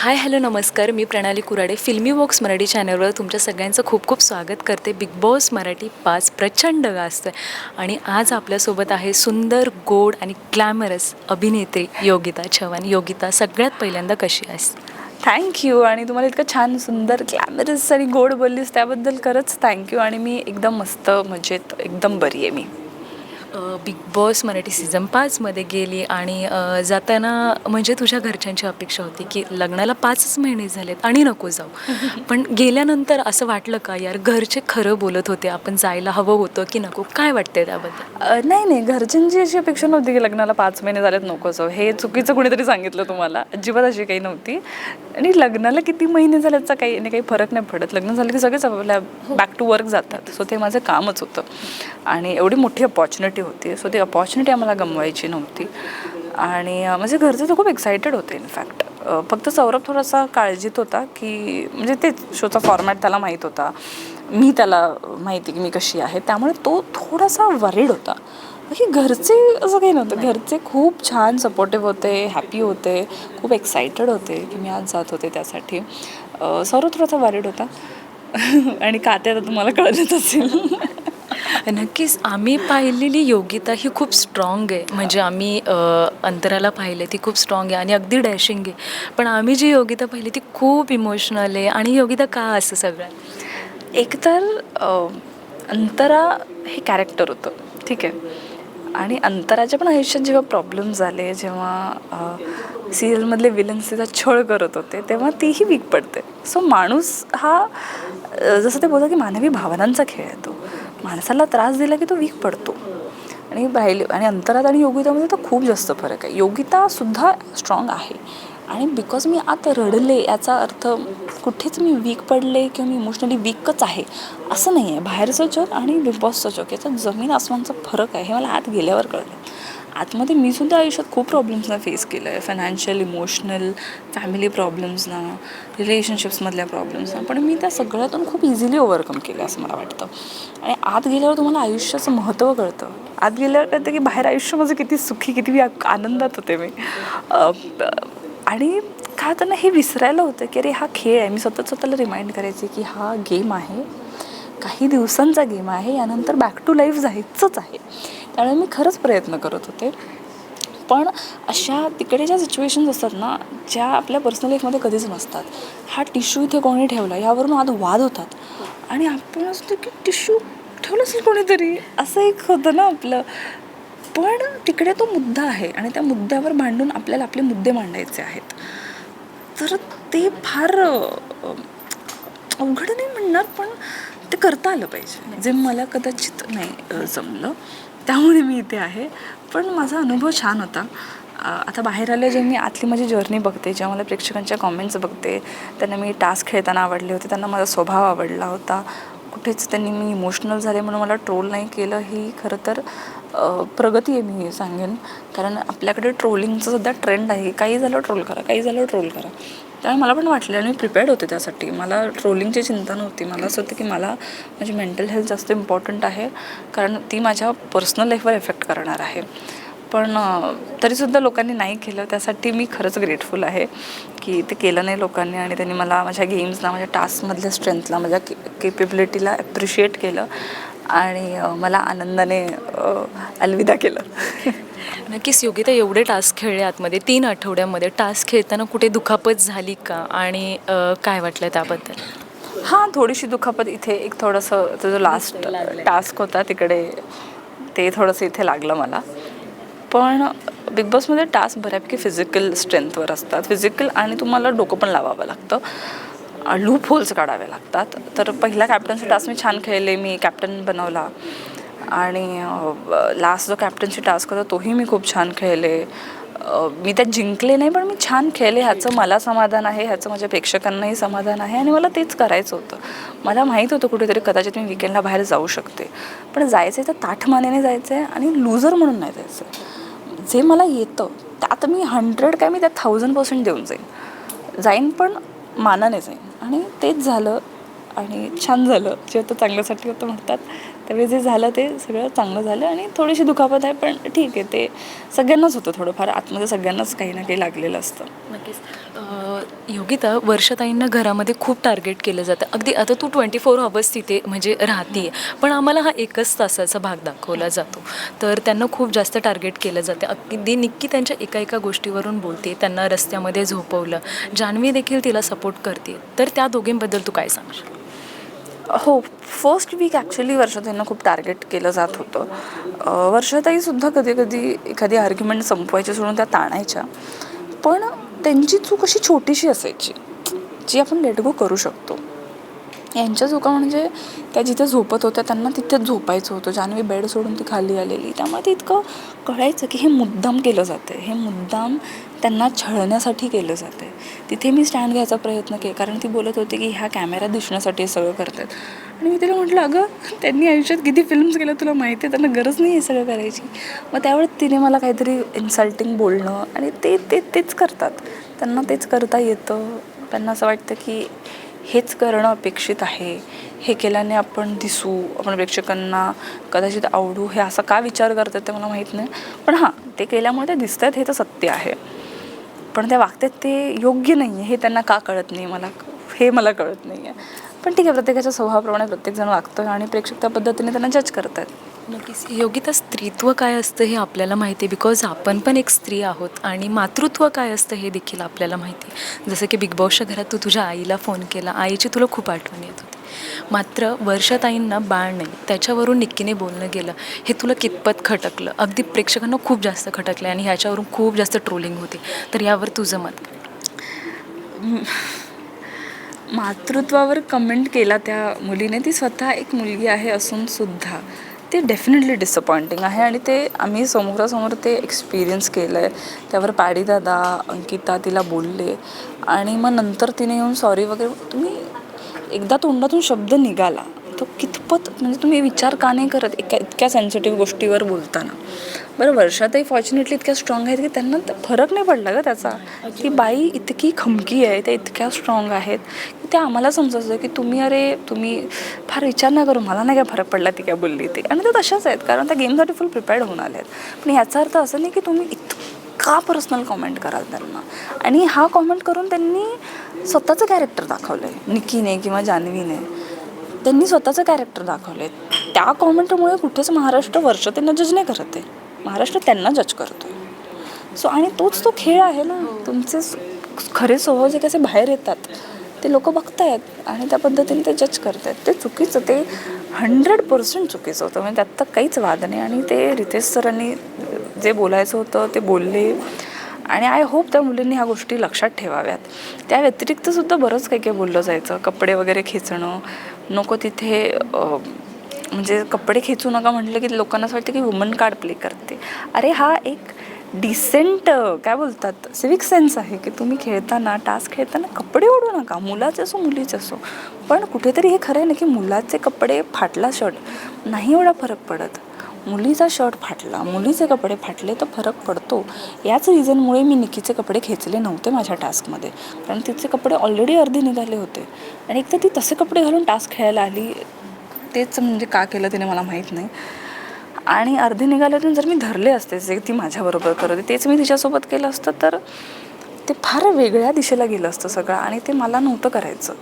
Hi hello नमस्कार. मी प्रणाली कुराडे. फिल्मी वॉक्स मराठी चॅनलवर तुमच्या सगळ्यांचं खूप खूप स्वागत करते. बिग बॉस मराठी पाच प्रचंड गाजतं आहे आणि आज आपल्यासोबत आहे सुंदर गोड आणि ग्लॅमरस अभिनेत्री योगिता चव्हाण. योगिता सगळ्यात पहिल्यांदा कशी आहेस? थँक्यू आणि तुम्हाला इतकं छान सुंदर ग्लॅमरस आणि गोड बोललीस त्याबद्दल खरंच थँक्यू आणि मी एकदम मस्त मजेत एकदम बरी आहे मी. बिग बॉस मराठी सीझन पाचमध्ये गेली आणि जाताना म्हणजे तुझ्या घरच्यांची अपेक्षा होती की लग्नाला पाचच महिने झालेत आणि नको जाऊ. पण गेल्यानंतर असं वाटलं का यार घरचे खरं बोलत होते आपण जायला हवं होतं की नको? काय वाटतंय त्याबद्दल? नाही नाही घरच्यांची अशी अपेक्षा नव्हती की लग्नाला पाच महिने झालेत नको जाऊ. हे चुकीचं कुणीतरी सांगितलं तुम्हाला. अजिबात अशी काही नव्हती. आणि लग्नाला किती महिने झाल्याचा काही नाही काही फरक नाही पडत. लग्न झालं की सगळेच आपल्या बॅक टू वर्क जातात. सो ते माझं कामच होतं. आणि एवढी मोठी अपॉर्च्युनिटी होती सो ती अपॉर्च्युनिटी आम्हाला गमवायची नव्हती. आणि माझे घरचे तर खूप एक्सायटेड होते इनफॅक्ट फक्त सौरभ थोडासा काळजीत होता की म्हणजे तेच शोचा फॉर्मॅट त्याला माहीत होता. मी त्याला माहिती की मी कशी आहे. त्यामुळे तो थोडासा वरीड होता. बाकी घरचे असं काही नव्हतं. घरचे खूप छान सपोर्टिव्ह होते हॅपी होते खूप एक्सायटेड होते की मी आज जात होते त्यासाठी. सौरभ थोडासा वरीड होता. आणि का ते आता तुम्हाला कळलंच असेल. नक्कीच. आम्ही पाहिलेली योगिता ही खूप स्ट्रॉंग आहे. म्हणजे आम्ही अंतराला पाहिले ती खूप स्ट्रॉंग आहे आणि अगदी डॅशिंग आहे. पण आम्ही जी योगिता पाहिली ती खूप इमोशनल आहे. आणि योगिता का असं सगळं? एकतर अंतरा हे कॅरेक्टर होतं. ठीक आहे. आणि अंतराच्या पण आयुष्यात जेव्हा प्रॉब्लेम झाले जेव्हा सिरियलमधले विलन्स तिचा छळ करत होते तेव्हा तीही वीक पडते. सो माणूस हा जसं ते बोलतात की मानवी भावनांचा खेळ आहे तो. माणसाला त्रास दिला की तो वीक पडतो. आणि राहिले आणि अंतरात आणि योगितामध्ये तर खूप जास्त फरक आहे. योगितासुद्धा स्ट्रॉंग आहे. आणि बिकॉज मी आता रडले याचा अर्थ कुठेच मी वीक पडले किंवा मी इमोशनली वीकच आहे असं नाही आहे बाहेरचं जग आणि बिग बॉसचं जग याचा जमीन आसमानचा फरक आहे हे मला आत गेल्यावर कळलं. आतमध्ये मी सुद्धा आयुष्यात खूप प्रॉब्लेम्सना फेस केलं आहे फायनान्शियल इमोशनल फॅमिली प्रॉब्लेम्सना रिलेशनशिप्समधल्या प्रॉब्लेम्सना पण मी त्या सगळ्यातून खूप इझिली ओव्हरकम केलं असं मला वाटतं. आणि आत गेल्यावर तुम्हाला आयुष्याचं महत्त्व कळतं. आत गेल्यावर कळतं की बाहेर आयुष्य माझं किती सुखी किती मी आनंदात होते मी. आणि काय त्यांना हे विसरायला होतं की अरे हा खेळ आहे. मी सतत स्वतःला रिमाइंड करायचे की हा गेम आहे. काही दिवसांचा गेम आहे यानंतर बॅक टू लाईफ जायचंच आहे. त्यामुळे मी खरंच प्रयत्न करत होते. पण अशा तिकडे ज्या सिच्युएशन्स असतात ना ज्या आपल्या पर्सनल लाईफमध्ये कधीच नसतात. हा टिश्यू इथे कोणी ठेवला यावरून आज वाद होतात. आणि आपण असतो की टिश्यू ठेवलं असेल कोणीतरी असं एक होतं ना आपलं. पण तिकडे तो मुद्दा आहे आणि त्या मुद्द्यावर मांडून आपल्याला आपले मुद्दे मांडायचे आहेत. तर ते फार अवघड नाही म्हणणार पण ते करता आलं पाहिजे. जे मला कदाचित नाही जमलं त्यामुळे मी इथे आहे. पण माझा अनुभव छान होता. आता बाहेर आलं जेव्हा मी आतली माझी जर्नी बघते जेव्हा मला प्रेक्षकांच्या कॉमेंट्स बघते त्यांना मी टास्क खेळताना आवडले होते त्यांना माझा स्वभाव आवडला होता. कुठेच त्यांनी मी इमोशनल झाले म्हणून मला ट्रोल नाही केलं ही खरं तर प्रगती आहे मी सांगेन. कारण आपल्याकडे ट्रोलिंगचं सुद्धा ट्रेंड आहे. काही झालं ट्रोल करा. काही झालं ट्रोल करा. त्यामुळे मला पण वाटलं आणि मी प्रिपेअर्ड होते त्यासाठी. मला ट्रोलिंगची चिंता नव्हती. मला असं होतं की मला माझी मेंटल हेल्थ जास्त इम्पॉर्टंट आहे कारण ती माझ्या पर्सनल लाईफवर इफेक्ट करणार आहे. पण तरीसुद्धा लोकांनी नाही केलं. त्यासाठी मी खरंच ग्रेटफुल आहे की ते केलं नाही लोकांनी आणि त्यांनी मला माझ्या गेम्सला माझ्या टास्कमधल्या स्ट्रेंथला माझ्या के केपेबिलिटीला ॲप्रिशिएट केलं. आणि मला आनंदाने अलविदा केलं. नक्कीच योगिता एवढे टास्क खेळले आतमध्ये तीन आठवड्यामध्ये. टास्क खेळताना कुठे दुखापत झाली का? आणि काय वाटलं त्याबद्दल? हां थोडीशी दुखापत इथे एक थोडंसं जो लास्ट टास्क होता तिकडे ते थोडंसं इथे लागलं मला. पण बिग बॉसमध्ये टास्क बऱ्यापैकी फिजिकल स्ट्रेंथवर असतात. फिजिकल आणि तुम्हाला डोकं पण लावावं लागतं. लूप होल्स काढावे लागतात. तर पहिला कॅप्टनचा टास्क मी छान खेळले मी कॅप्टन बनवला. आणि लास्ट जो कॅप्टनची टास्क होता तोही मी खूप छान खेळले. मी त्यात जिंकले नाही पण मी छान खेळले. ह्याचं मला समाधान आहे ह्याचं माझ्या प्रेक्षकांनाही समाधान आहे आणि मला तेच करायचं होतं. मला माहीत होतं कुठेतरी कदाचित मी विकेंडला बाहेर जाऊ शकते. पण जायचं आहे तर ताठमानेने जायचं आहे आणि लुझर म्हणून नाही जायचं जे मला येतं त्यात मी हंड्रेड काय मी त्यात थाउजंड पर्सेंट देऊन जाईन. जाईन पण मानाने जाईन. आणि तेच झालं आणि छान झालं. जे होतं चांगल्यासाठी होतं म्हणतात. त्यावेळी जे झालं ते सगळं चांगलं झालं आणि थोडीशी दुखापत आहे पण ठीक आहे ते सगळ्यांनाच होतं थोडंफार. आतमध्ये सगळ्यांनाच काही ना काही लागलेलं असतं. नक्कीच. योगिता वर्षताईंना घरामध्ये खूप टार्गेट केलं जातं. अगदी आता तू ट्वेंटी फोर आवर्स तिथे म्हणजे राहते पण आम्हाला हा एकच तासाचा भाग दाखवला जातो. तर त्यांना खूप जास्त टार्गेट केलं जातं. अगदी निक्की त्यांच्या एका एका गोष्टीवरून बोलते त्यांना रस्त्यामध्ये झोपवलं. जान्हवी देखील तिला सपोर्ट करते. तर त्या दोघींबद्दल तू काय सांगशील? हो फर्स्ट वीक ॲक्च्युली वर्षाताईंना खूप टार्गेट केलं जात होतं. वर्षाताईसुद्धा कधी कधी एखादी आर्ग्युमेंट संपवायची सोडून त्या ताणायच्या. पण त्यांची चूक अशी छोटीशी असायची जी आपण लेट गो करू शकतो. यांच्या चुका म्हणजे त्या जिथे झोपत होत्या त्यांना तिथेच झोपायचं होतं. जान्हवी बेड सोडून ती खाली आलेली त्यामुळे ते इतकं कळायचं की हे मुद्दाम केलं जातं हे मुद्दाम त्यांना छळण्यासाठी केलं जातं आहे तिथे मी स्टँड घ्यायचा प्रयत्न केला कारण ती बोलत होती की ह्या कॅमेरा दिसण्यासाठी हे सगळं करतात. आणि मी तिला म्हटलं अगं त्यांनी आयुष्यात किती फिल्म्स केल्या तुला माहिती आहे त्यांना गरज नाही आहे सगळं करायची. मग त्यावेळेस तिने मला काहीतरी इन्सल्टिंग बोलणं आणि ते ते तेच करतात. त्यांना तेच करता येतं. त्यांना असं वाटतं की हेच करणं अपेक्षित आहे. हे केल्याने आपण दिसू आपण प्रेक्षकांना कदाचित आवडू हे असा का विचार करतात ते मला माहीत नाही. पण हां ते केल्यामुळे ते दिसत आहेत हे तर सत्य आहे. पण त्या वागतात ते योग्य नाही आहे हे त्यांना का कळत नाही मला? हे मला कळत नाही आहे पण ठीक आहे प्रत्येकाच्या स्वभावाप्रमाणे प्रत्येकजण वागतं आणि प्रेक्षक त्या पद्धतीने त्यांना जज करतात. नक्कीच. योगिता स्त्रीत्व काय असतं हे आपल्याला माहिती आहे बिकॉज आपण पण एक स्त्री आहोत आणि मातृत्व काय असतं हे देखील आपल्याला माहिती आहे. जसं की बिग बॉसच्या घरात तू तुझ्या आईला फोन केला आईची तुला खूप आठवण येत होती. मात्र वर्षाताईंना बाळ नाही. त्याच्यावरून निक्कीने बोलणं गेलं. हे तुला कितपत खटकलं? अगदी प्रेक्षकांना खूप जास्त खटकलं आणि ह्याच्यावरून खूप जास्त ट्रोलिंग होती. तर यावर तुझं मत मातृत्वावर कमेंट केला त्या मुलीने. ती स्वतः एक मुलगी आहे असूनसुद्धा ते डेफिनेटली डिसअपॉइंटिंग आहे आणि ते आम्ही समोरासमोर ते एक्सपिरियन्स केलं आहे त्यावर पॅडी दादा अंकिता तिला बोलले आणि मग नंतर तिने येऊन सॉरी वगैरे तुम्ही एकदा तोंडातून शब्द निघाला तो कितपत म्हणजे तुम्ही विचार का नाही करत एका इतक्या सेन्सिटिव्ह गोष्टीवर बोलताना? बरं वर्षातही फॉर्च्युनेटली इतक्या स्ट्रॉंग आहेत की त्यांना फरक नाही पडला का त्याचा. ती बाई इतकी खमकी आहे त्या इतक्या स्ट्रॉंग आहेत. की त्या आम्हाला समजायचं की तुम्ही अरे तुम्ही फार विचार नाही करू मला नाही काय फरक पडला ती काय बोलली ते. आणि त्या तशाच आहेत कारण त्या गेमसाठी फुल प्रिपेअर्ड होऊन आल्या आहेत पण याचा अर्थ असं नाही की तुम्ही इतका पर्सनल कॉमेंट कराल त्यांना. आणि हा कॉमेंट करून त्यांनी स्वतःचं कॅरेक्टर दाखवलं आहे निकीने किंवा जान्हवीने. त्यांनी स्वतःचं कॅरेक्टर दाखवले त्या कॉमेंटमुळे कुठेच महाराष्ट्र वर्ष त्यांना जज नाही करत आहे. महाराष्ट्र त्यांना जज करतो आहे सो आणि तोच तो खेळ आहे ना तुमचे खरे स्वभाव जे कसे बाहेर येतात ते लोक बघतायत आणि त्या पद्धतीने ते जज करतायत. ते चुकीचं ते हंड्रेड पर्सेंट चुकीचं होतं. म्हणजे त्यात तर काहीच वाद नाही. आणि ते रितेश सरांनी जे बोलायचं होतं ते बोलले. आणि आय होप त्या मुलींनी ह्या गोष्टी लक्षात ठेवाव्यात. त्या व्यतिरिक्त सुद्धा बरंच काही काही बोललं जायचं. कपडे वगैरे खेचणं नको तिथे म्हणजे कपडे खेचू नका म्हटलं की लोकांना असं वाटतं की वुमन कार्ड प्ले करते. अरे हा एक डिसेंट काय बोलतात सिविक सेन्स आहे की तुम्ही खेळताना टास्क खेळताना कपडे ओढू नका. मुलाचे असो मुलीचे असो. पण कुठेतरी हे खरं आहे ना की मुलाचे कपडे फाटला शर्ट. नाही एवढा फरक पडत. मुलीचा शर्ट फाटला मुलीचे कपडे फाटले तर फरक पडतो. याच रिझनमुळे मी निकीचे कपडे खेचले नव्हते माझ्या टास्कमध्ये कारण तिचे कपडे ऑलरेडी अर्धे निघाले होते. आणि एक तर ती तसे कपडे घालून टास्क खेळायला आली तेच म्हणजे का केलं तिने मला माहीत नाही. आणि अर्धे निघाल्यातून जर मी धरले असते जे ती माझ्याबरोबर करत होती तेच मी तिच्यासोबत केलं असतं तर ते फार वेगळ्या दिशेला गेलं असतं सगळं आणि ते मला नव्हतं करायचं.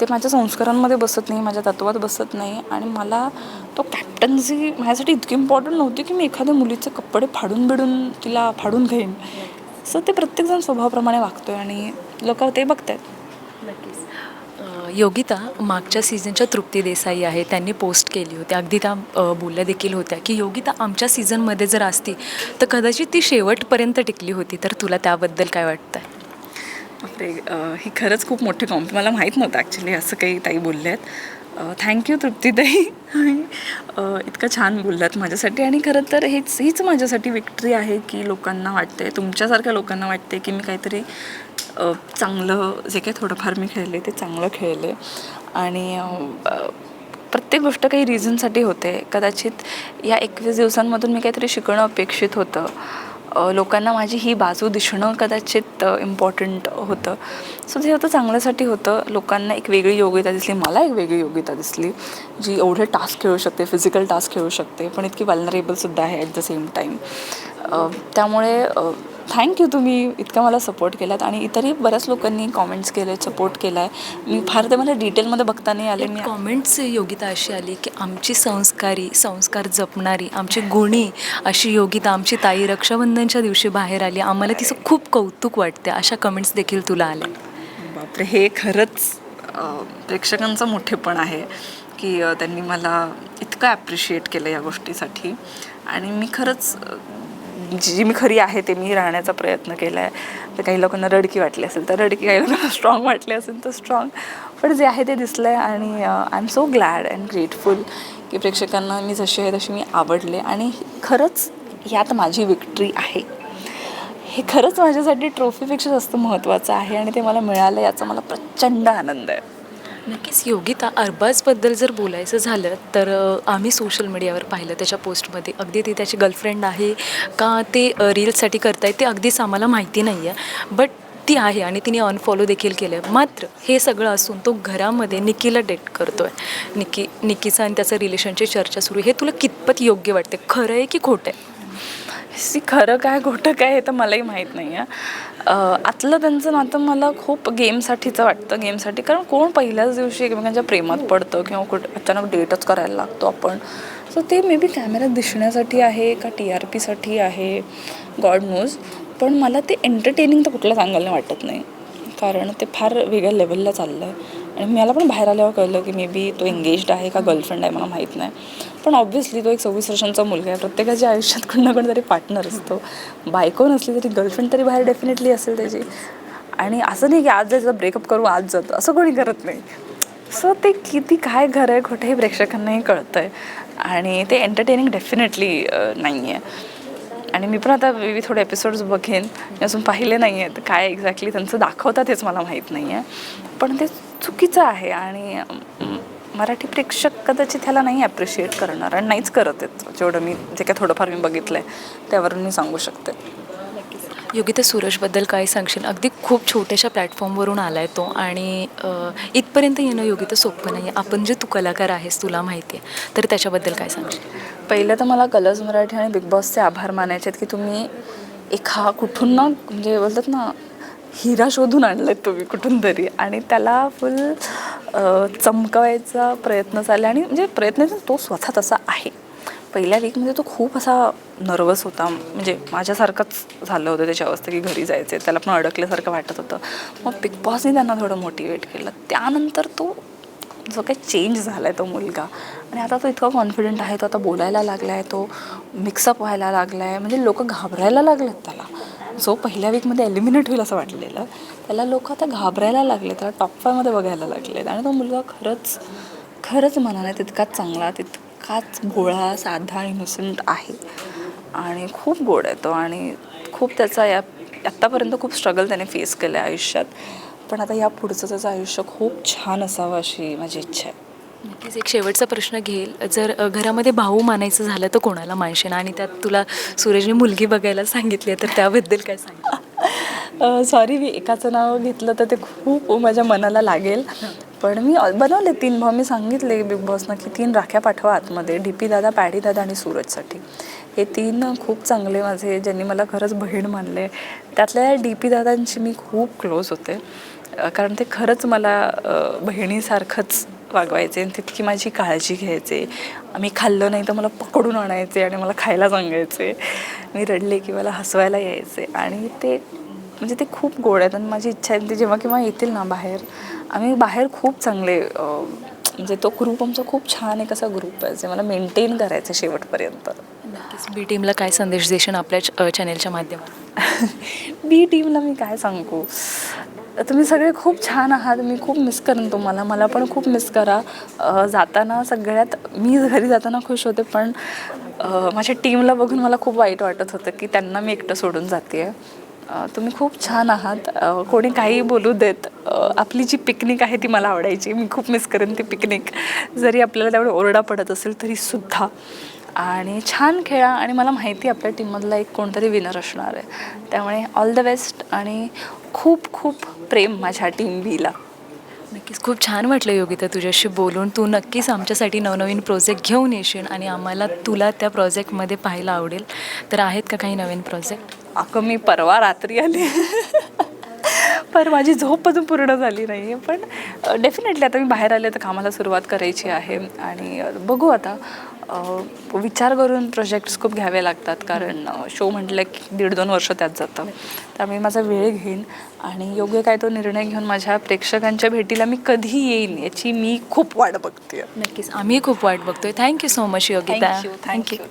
ते माझ्या संस्कारांमध्ये बसत नाही माझ्या तत्वात बसत नाही आणि मला तो कॅप्टन्सी माझ्यासाठी इतकी इम्पॉर्टंट नव्हती की मी एखाद्या मुलीचे कपडे फाडून बिडून तिला फाडून घेईन. सो ते प्रत्येकजण स्वभावाप्रमाणे वागतोय आणि लोक ते बघतात नक्कीच. योगिता मागच्या सीझनच्या तृप्ती देसाई आहे त्यांनी पोस्ट केली होती. अगदी त्या बोलल्या देखील होत्या की योगिता आमच्या सीझनमध्ये जर असती तर कदाचित ती शेवटपर्यंत टिकली होती. तर तुला त्याबद्दल काय वाटतं बापरे हे ही खरंच खूप मोठी कॉम्प मला माहीत नव्हतं ॲक्च्युली असं काही ताई बोलल्या आहेत थँक्यू तृप्तीताई. आणि इतकं छान बोललात माझ्यासाठी. आणि खरं तर हेच हीच माझ्यासाठी विक्ट्री आहे की लोकांना वाटते तुमच्यासारख्या लोकांना वाटते की मी काहीतरी चांगलं जे काही थोडंफार मी खेळले ते चांगलं खेळले. आणि प्रत्येक गोष्ट काही रिझनसाठी होते. कदाचित या एकवीस दिवसांमधून मी काहीतरी शिकणं अपेक्षित होतं. लोकांना माझी ही बाजू दिसणं कदाचित इम्पॉर्टंट होतं. सो ते होतं चांगल्यासाठी होतं. लोकांना एक वेगळी योग्यता दिसली. मला एक वेगळी योग्यता दिसली जी एवढे टास्क खेळू शकते फिजिकल टास्क खेळू शकते पण इतकी वल्नरेबलसुद्धा आहे ॲट द सेम टाईम त्यामुळे थँक्यू तुम्ही इतका मला सपोर्ट केलात आणि इतरही बऱ्याच लोकांनी कॉमेंट्स केले सपोर्ट केला आहे मी फार ते मला डिटेलमध्ये बघता नाही आले. मी कॉमेंट्स योगिता अशी आली की आमची संस्कारी संस्कार जपणारी आमची गुणी अशी योगिता आमची ताई रक्षाबंधनच्या दिवशी बाहेर आली. आम्हाला तिचं खूप कौतुक वाटते अशा कमेंट्स देखील तुला आल्या. बापरे हे खरंच प्रेक्षकांचं मोठेपण आहे की त्यांनी मला इतकं ॲप्रिशिएट केलं या गोष्टीसाठी. आणि मी खरंच जी मी खरी आहे ते मी राहण्याचा प्रयत्न केला आहे तर काही लोकांना रडकी वाटली असेल तर रडकी काही लोकांना स्ट्रॉंग वाटली असेल तर स्ट्रॉंग पण जे आहे ते दिसलं आहे आणि I am so glad and grateful की प्रेक्षकांना मी जशी आहे तशी मी आवडले. आणि खरंच यात माझी विक्ट्री आहे. हे खरंच माझ्यासाठी ट्रॉफीपेक्षा जास्त महत्त्वाचं आहे आणि ते मला मिळालं याचा मला प्रचंड आनंद आहे. नक्कीच. योगिता अरबाजबद्दल जर बोलायचं झालं तर आम्ही सोशल मीडियावर पाहिलं त्याच्या पोस्टमध्ये अगदी ती त्याची गर्लफ्रेंड आहे का ते रील्ससाठी करतायत ते अगदीच आम्हाला माहिती नाही आहे बट ती आहे आणि तिने अनफॉलो देखील केलं आहे मात्र हे सगळं असून तो घरामध्ये निकीला डेट करतो आहे निकी निकीचं आणि त्याचं रिलेशनची चर्चा सुरू हे तुला कितपत योग्य वाटते खरं आहे की खोटं आहे? सी खरं काय खोटं काय हे तर मलाही माहीत नाही आहे. आतलं त्यांचं नातं मला खूप गेमसाठीचं वाटतं गेमसाठी. कारण कोण पहिल्याच दिवशी एकमेकांच्या प्रेमात पडतं किंवा कुठं अचानक डेटच करायला लागतो आपण. सो ते मे बी कॅमेऱ्यात दिसण्यासाठी आहे का टी आर पीसाठी आहे? गॉड नोज पण मला ते एंटरटेनिंग तर कुठलं चांगलं वाटत नाही. कारण ते फार वेगळ्या लेवलला चाललं आहे आणि मला पण बाहेर आल्यावर कळलं की मे बी तो एंगेज्ड आहे का गर्लफ्रेंड आहे मला माहीत नाही. पण ऑब्व्हियसली तो एक सव्वीस वर्षांचा मुलगा आहे. प्रत्येकाच्या आयुष्यात कोण ना कोणतरी पार्टनर असतो. बायको नसली तरी गर्लफ्रेंड तरी बाहेर डेफिनेटली असेल त्याची. आणि असं नाही की आज जायचं ब्रेकअप करू आज जातो. असं कोणी करत नाही. सो ते किती काय घर आहे खोटं हे प्रेक्षकांनाही कळतं आहे आणि ते एंटरटेनिंग डेफिनेटली नाही आहे आणि मी पण आता विविध थोडे एपिसोड्स बघेन. मी अजून पाहिले नाही आहेत काय एक्झॅक्टली त्यांचं दाखवतात हेच मला माहीत नाही आहे पण ते चुकीचं आहे आणि मराठी प्रेक्षक कदाचित ह्याला नाही ॲप्रिशिएट करणार. आणि नाहीच करत आहेत. जेवढं मी जे काय थोडंफार मी बघितलं आहे त्यावरून मी सांगू शकते. योगिता सूरजबद्दल काय सांगशील? अगदी खूप छोट्याशा प्लॅटफॉर्मवरून आला आहे तो आणि इथपर्यंत येणं योगिता सोपं नाही आहे आपण जे तू कलाकार आहेस तुला माहिती आहे. तर त्याच्याबद्दल काय सांगशील? पहिलं तर मला कलर्स मराठी आणि बिग बॉसचे आभार मानायचे आहेत की तुम्ही एका कुठून ना म्हणजे बोलतात ना हिरा शोधून आणलेत तुम्ही कुठून तरी. आणि त्याला फुल चमकवायचा प्रयत्न चालला आणि म्हणजे प्रयत्न तो स्वतः तसा पहिल्या वीकमध्ये तो खूप असा नर्वस होता. म्हणजे माझ्यासारखंच झालं होतं त्याची अवस्था की घरी जायचं त्याला पण अडकल्यासारखं वाटत होतं. मग बिग बॉसने त्यांना थोडं मोटिवेट केलं. त्यानंतर तो जो काही चेंज झाला आहे तो मुलगा. आणि आता तो इतका कॉन्फिडंट आहे तो आता बोलायला लागला आहे तो मिक्सअप व्हायला लागला आहे म्हणजे लोक घाबरायला लागलेत त्याला. जो पहिल्या वीकमध्ये एलिमिनेट होईल असं वाटलेलं त्याला लोक आता घाबरायला लागले त्याला टॉप फायमध्ये बघायला लागलेत. आणि तो मुलगा खरंच खरंच मनाने तितकाच चांगला तितकाच भोळा साधा इनोसंट आहे. आणि खूप गोड आहे तो आणि खूप त्याचा या आत्तापर्यंत खूप स्ट्रगल त्याने फेस केलं आहे आयुष्यात. पण आता या पुढचं त्याचं आयुष्य खूप छान असावं अशी माझी इच्छा आहे. नक्कीच एक शेवटचा प्रश्न घेईल. जर घरामध्ये भाऊ मानायचं झालं तर कोणाला मानशील? आणि त्यात तुला सूरजने मुलगी बघायला सांगितली आहे तर त्याबद्दल काय सांग सॉरी मी एकाचं नाव घेतलं तर ते खूप माझ्या मनाला लागेल. पण मी बनवले तीन भाऊ. मी सांगितले बिग बॉसनं की तीन राख्या पाठवा आतमध्ये. डी पी दादा पॅडी दादा आणि सूरजसाठी. हे तीन खूप चांगले माझे ज्यांनी मला खरंच बहीण मानले. त्यातल्या डी पी दादांशी मी खूप क्लोज होते. कारण ते खरंच मला बहिणीसारखंच वागवायचे आणि तितकी माझी काळजी घ्यायचे. मी खाल्लं नाही तर मला पकडून आणायचे आणि मला खायला सांगायचे. मी रडले की मला हसवायला यायचे. आणि ते म्हणजे ते खूप गोड आहेत आणि माझी इच्छा आहे ते जेव्हा केव्हा येतील ना बाहेर आम्ही बाहेर खूप चांगले म्हणजे तो ग्रुप आमचा खूप छान एक असा ग्रुप आहे जे मला मेंटेन करायचं आहे शेवटपर्यंत. नक्कीच. बी टीमला काय संदेश देशील आपल्या चॅनेलच्या माध्यमातून? बी टीमला मी काय सांगू? तुम्ही सगळे खूप छान आहात मी खूप मिस करेन तुम्हाला मला पण खूप मिस करा. जाताना सगळ्यात मी घरी जाताना खुश होते पण माझ्या टीमला बघून मला खूप वाईट वाटत होतं की त्यांना मी एकटं सोडून जाते तुम्ही खूप छान आहात. कोणी काही बोलू देत आपली जी पिकनिक आहे ती मला आवडायची. मी खूप मिस करेन ती पिकनिक. जरी आपल्याला तेवढं ओरडा पडत असेल तरीसुद्धा आणि छान खेळा आणि मला माहिती आपल्या टीममधला एक कोणतरी विनर असणार आहे. त्यामुळे ऑल द बेस्ट आणि खूप खूप प्रेम माझ्या टीम बीला नक्कीच. खूप छान वाटलं योगिता तुझ्याशी बोलून. तू नक्कीच आमच्यासाठी नवनवीन प्रोजेक्ट घेऊन येशील आणि आम्हाला तुला त्या प्रोजेक्टमध्ये पाहायला आवडेल. तर आहेत का काही नवीन प्रोजेक्ट अगं मी परवा रात्री आली. पर माझी झोप अजून पूर्ण झाली नाही आहे पण डेफिनेटली आता मी बाहेर आले तर कामाला सुरुवात करायची आहे. आणि बघू आता विचार करून प्रोजेक्ट्स खूप घ्यावे लागतात. कारण शो म्हटलं की दीड दोन वर्ष त्यात जातं. त्यामुळे माझा वेळ घेईन. आणि योग्य काय तो निर्णय घेऊन माझ्या प्रेक्षकांच्या भेटीला मी कधी येईन याची मी खूप वाट बघते नक्कीच. आम्ही खूप वाट बघतोय. Thank you so much Yogita. Thank you thank you thank you